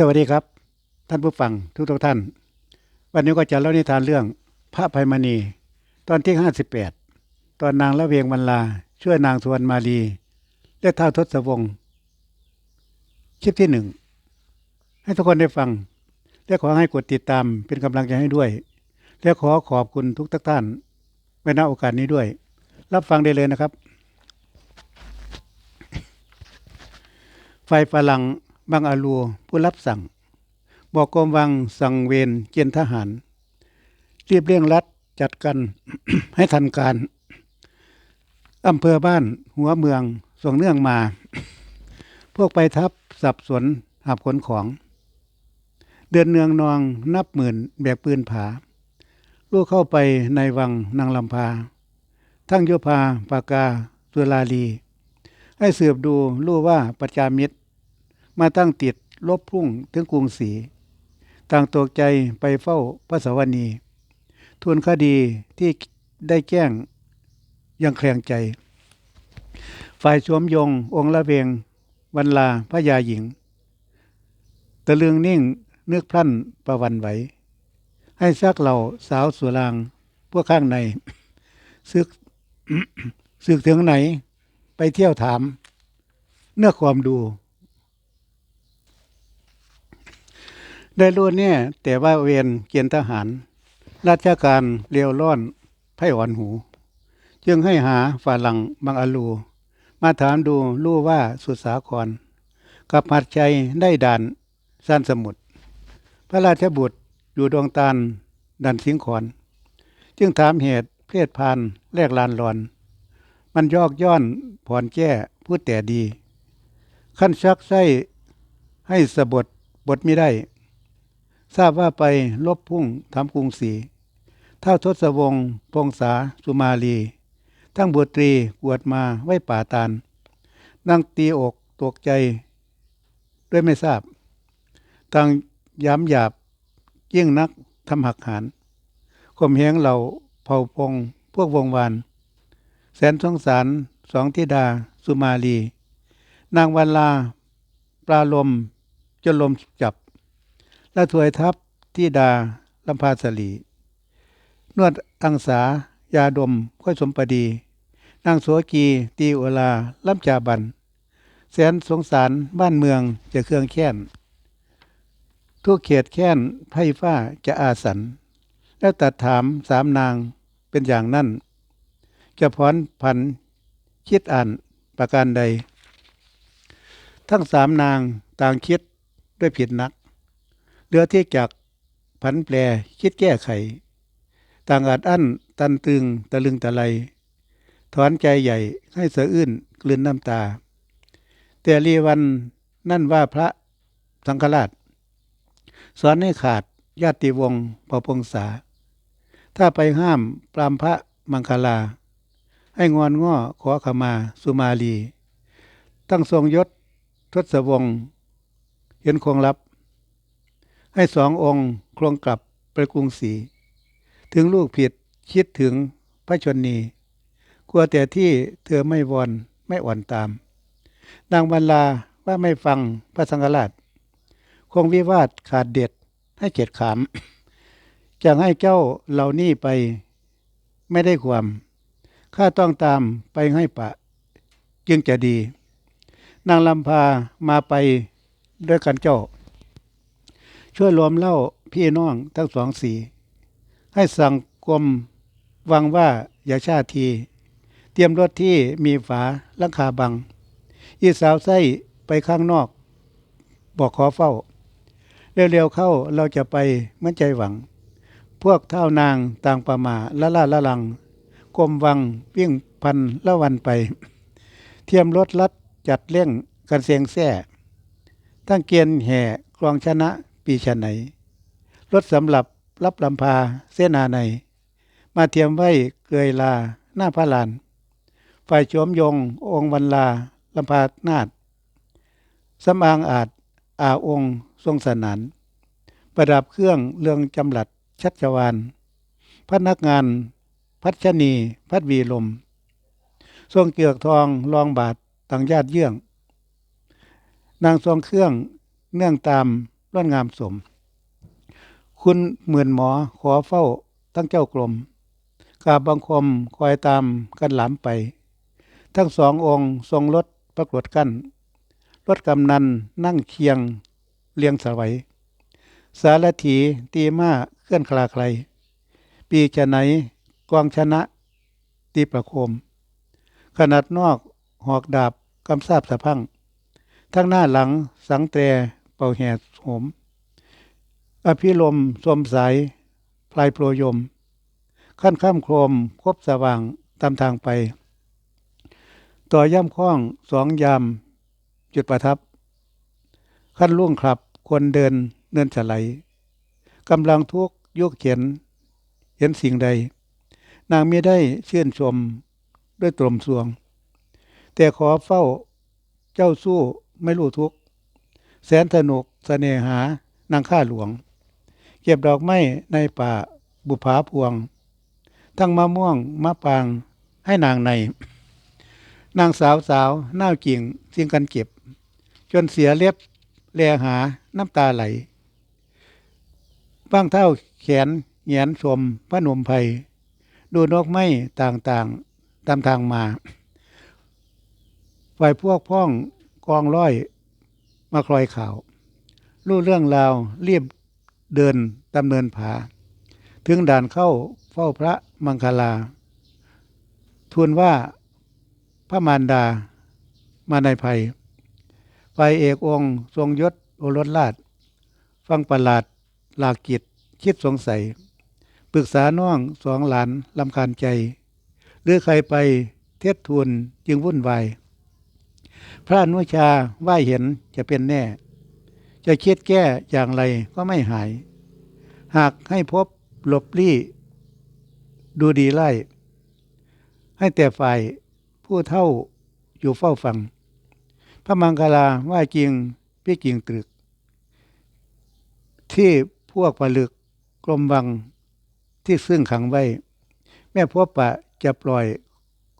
สวัสดีครับ ท่านผู้ฟังทุกทุกท่าน วันนี้ก็จะเล่านิทานเรื่องพระภัยมณี ตอนที่ห้าสิบแปดตอนนางละเวียงบรรลา ช่วยนางสุวรรณมาลีและท้าวทศวงศ์คลิปที่หนึ่งให้ทุกคนได้ฟัง และขอให้กดติดตามเป็นกำลังใจให้ด้วย และขอขอบคุณทุกท่านไว้ณโอกาสนี้ด้วย รับฟังได้เลยนะครับ ไฟฝรั่ง บางอาลัวผู้รับสั่ง บอกกรมวังสั่งเวรเกณฑ์ทหาร เรียบเร่งรัดจัดกันให้ทันการอำเภอบ้านหัวเมืองส่งเนื่องมา พวกไปทับสับสนหับขนของ เดินเนืองนองนับหมื่นแบกปืนผาลูกเข้าไปในวังนางลำพา ทั้งโยภาปากาตุลาลี ให้เสือบดูรู้ว่าประจามิตร มาตั้งติดลบพุ่งถึงกรุงศรีต่างตกใจไปเฝ้าพระสวนีทูลคดีที่ได้แจ้งยังแคลงใจ ฝ่ายสวมยงองค์ละเวงวันลาพระยาหญิง ตะลึงนิ่งเนึกพลั้นประวันไหว ให้ซักเหล่าสาวสุรางพวกข้างในซึกซึกถึงไหน ไปเที่ยวถาม เนื้อความดู ได้รู้เนี่ย แต่ว่าเวียนเกียนทหาร ราชการเลียวร้อนไพ่อ่อนหู จึงให้หาฝาหลังบางอาลู มาถามดูรู้ว่าสุสาคร กับหัดใจได้ด่านสั้นสมุทรพระราชบุตรอยู่ดวงตาลดันสิงขอน จึงถามเหตุเพศพานแลกลานรอน มันยอกย้อนผ่อนแก้พูดแต่ดี ขั้นชักไส้ให้สะบดบทไม่ได้ ทราบว่าไปลบพุ่งทำกรุงศรีเท่าทศวงศ์พงษาสุมาลี ทั้งบุตรีกวดมาไว้ป่าตาลนั่งตีอกตกใจ ด้วยไม่ทราบต่างย้ำหยาบยิ่งนักทำหักหานข่มเหงเหล่าเผ่าพงพวกวงวาน แสนสงสารสองธิดาสุมาลี นางวันลาปลาลมจนลมจับ ละถวยทับที่ดาลำพาสลี นวดอังสายาดมค่อยสมปดี นางโสกี ตีโอลาล้ำจาบัน แสนสงสารบ้านเมืองจะเครื่องแค้น ทุกเขตแค้นไพ่ฟ้าจะอาสัน แล้วตัดถามสามนางเป็นอย่างนั้น จะพรพันคิดอ่านประการใด ทั้งสามนางต่างคิดด้วยผิดนัก เหลือที่จักผันแปรคิดแก้ไข ต่างอาจอั้น ตันตึง ตะลึงตะไลถอนใจใหญ่ให้เสะอื้นกลืนน้ำตา แต่รีวันนั่นว่าพระสังฆราช สอนให้ขาดญาติวงศ์ปพงษา ถ้าไปห้ามปรามพระมังคลา ให้งอนง้อขอขมาสุมาลี ตั้งทรงยศทศวงศ์เห็นคงรับ ให้สององค์คลงกลับไปกรุงศรีถึงลูกผิดคิดถึงพระชนนีกลัวแต่ที่เธอไม่วอนไม่อ่อนตาม นางบรรลาว่าไม่ฟังพระสังฆราช คงวิวาทขาดเด็ดให้เกียรติขาม จะให้เจ้าเหล่านี้ไปไม่ได้ความ ข้าต้องตามไปให้ปะ จึงจะดี นางลำพามาไปด้วยกันเจ้า ช่วยรวมเล่าพี่น้องทั้งสองสีให้สั่งกรมวังว่าอย่าชาที เตรียมรถที่มีฝาลังคาบัง อีสาวไส้ไปข้างนอก บอกขอเฝ้า เร็วๆเข้าเราจะไปเมือนใจหวัง พวกเท่านางต่างประมาละล่าละลังกรมวังวิ่งพันละวันไป เทียมรถลัดจัดเร่งกันเสียงแส่ตั้งเกียนแห่กรองชนะ ปีชะไหน รถสำหรับรับลำพาเสนาใน มาเทียมไว้เกยลาหน้าพระลาน ฝ่ายโฉมยง องค์วันลาลำพานาดสำอางอาจอาองค์ทรงสนาน ประดับเครื่องเรืองจำหลัดชัชวานพนักงาน พัชนี พัดวีลม ทรงเกือกทองรองบาทต่างญาติเยื่อง นางทรงเครื่องเนื่องตาม ร้อนงามสม คุณเหมือนหมอขอเฝ้าทั้งเจ้ากรมกาบบังคมคอยตามกันหลามไป ทั้งสององค์ทรงรถประกวดกั้นรถกำนันนั่งเคียงเลียงสวัย สารถีตีมาเคลื่อนคลาใคร ปีจะไหนกองชนะตีประโคม ขนาดนอกหอกดาบกำซาบสะพัง ทั้งหน้าหลังสังแตร เป่าแห่โหม อภิลมสมสายพลายโปรยม ขั้นข้ามโครมครบสว่างตามทางไป ต่อย่ำข้องสองยามจุดประทับ ขั้นล่วงขับควรเดินเนินฉไลกำลังทุกข์ยุกเขียน เห็นสิ่งใด นางไม่ได้เชื่นชมด้วยตรมสวง แต่ขอเฝ้าเจ้าสู้ไม่รู้ทุกข์ แสนสนุกเสน่หานางข้าหลวง เก็บดอกไม้ในป่าบุภาพวง ทั้งมะม่วงมะปางให้นางใน นางสาวสาวหน้ากิ่งเสิ่งกันเก็บ จนเสียเล็บแลหาน้ำตาไหลบ้างเท่าแขนแหยนชมพระนมไพรดูนกไม้ต่างๆ ตามทางมา ฝ่ายพวกพ้องกองร้อย มาคลอยข่าว รู้เรื่องราวรียบเดินดำเนินผา ถึงด่านเข้าเฝ้าพระมังคลา ทูลว่าพระมารดามาในภัยฝ่ายเอกองค์ ทรงยศโอรสราช ฟังประหลาดหลากกิจคิดสงสัย ปรึกษาน้องสองหลานลำคาญใจ หรือใครไปเทศทูลจึงวุ่นวาย พระนุชาว่าเห็นจะเป็นแน่ จะคิดแก้อย่างไรก็ไม่หาย หากให้พบหลบลี่ ดูดีไล่ ให้แต่ฝ่ายผู้เท่าอยู่เฝ้าฟัง พระมังคลาว่าจริงพี่จริงตรึก ที่พวกผลึกกลมวังที่ซึ่งขังไว้ แม่พบปะจะปล่อย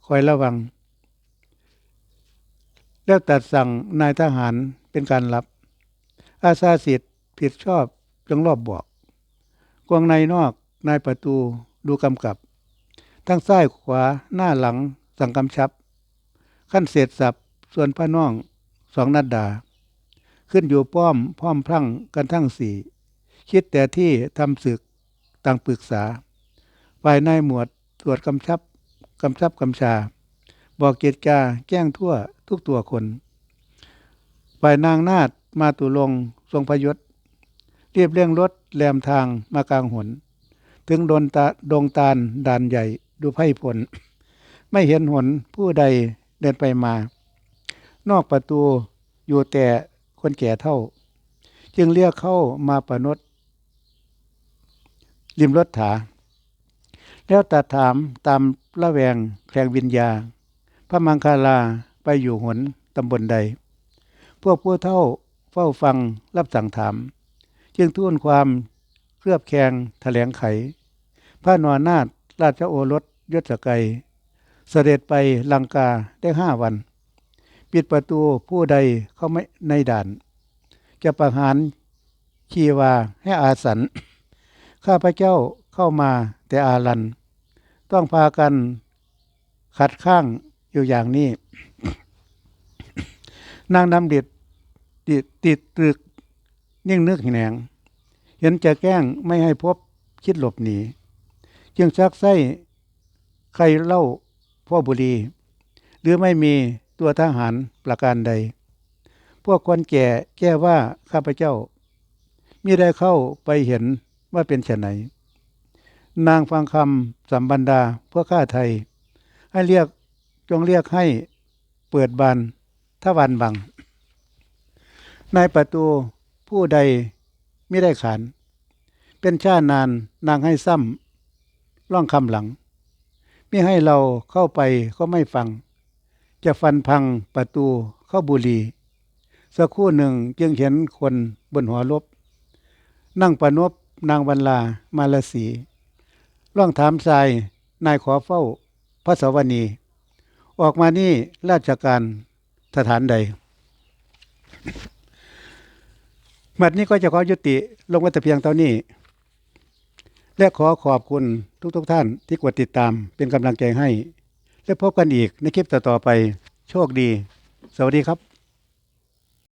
คอยระวัง แล้วตัดสั่งนายทหารเป็นการรับ อาซาสิทธิ์ผิดชอบจงรอบบอกกวงในนอกนายประตูดูกำกับ ทั้งซ้ายขวาหน้าหลังสั่งกำชับ ขั้นเศษสับส่วนพระน้องสองนัดดา ขึ้นอยู่ป้อมพร้อมพรั่งกันทั้งสี่ คิดแต่ที่ทำศึกต่างปรึกษา ฝ่ายนายหมวดตรวจกำชับกำชับกำชา บอกเกียรติกาแจ้งทั่ว ทุกตัวคนฝ่ายนางนาดมาตุลงทรงพยศเรียบเร่งรถแลมทางมากลางหน ถึงดนตาดงตาลด่านใหญ่ดูไพ่ผล ไม่เห็นหนผู้ใดเดินไปมา นอกประตูอยู่แต่คนแก่เท่า จึงเรียกเข้ามาประนดริมรถถา แล้วตัดถามตามละแวงแคลงวิญญา พระมังคาลา ไปอยู่หนตำบลใด พวกผู้เท่าเฝ้าฟังรับสั่งถาม จึงทูลความเครือบแคลงแถลงไข พระนวนาถราชโอรสยศไกรเสด็จไปลังกาได้ห้าวัน ปิดประตูผู้ใดเข้าไม่ในด่าน จะประหารชีวาให้อาสัน ข้าพระเจ้าเข้ามาแต่อาลัน ต้องพากันขัดข้างอยู่อย่างนี้ นางดำดิดติดติดตรึกนิ่งนึกแหนง เห็นจะแกล้งไม่ให้พบคิดหลบหนี จึงชักไส้ใครเล่าพ่อบุรี หรือไม่มีตัวทหารประการใด พวกคนแก่แก้ว่าข้าพเจ้ามิได้เข้าไปเห็นว่าเป็นเช่นไฉนนางฟังคำสัมบันดาพวกข้าไทย ให้เรียกจงเรียกให้เปิดบาน ทวันบัง ในประตูผู้ใดไม่ได้ขาน เป็นชาตินานนางให้ซ้ำร่องคำหลังไม่ให้เราเข้าไปก็ไม่ฟัง จะฟันพังประตูเข้าบุรี สักครู่หนึ่งจึงเห็นคนบนหัวลบ นั่งประนบนางบรรลามาลสีร่องถามทรายนายขอเฝ้าพระสวนี ออกมานี่ราชการ สถานใดบัดนี้ก็จะขอยุติลงไว้แต่เพียงเท่านี้ และขอขอบคุณทุกๆทท่านที่กดติดตามเป็นกำลังใจให้ และพบกันอีกในคลิปต่อๆไป โชคดี สวัสดีครับ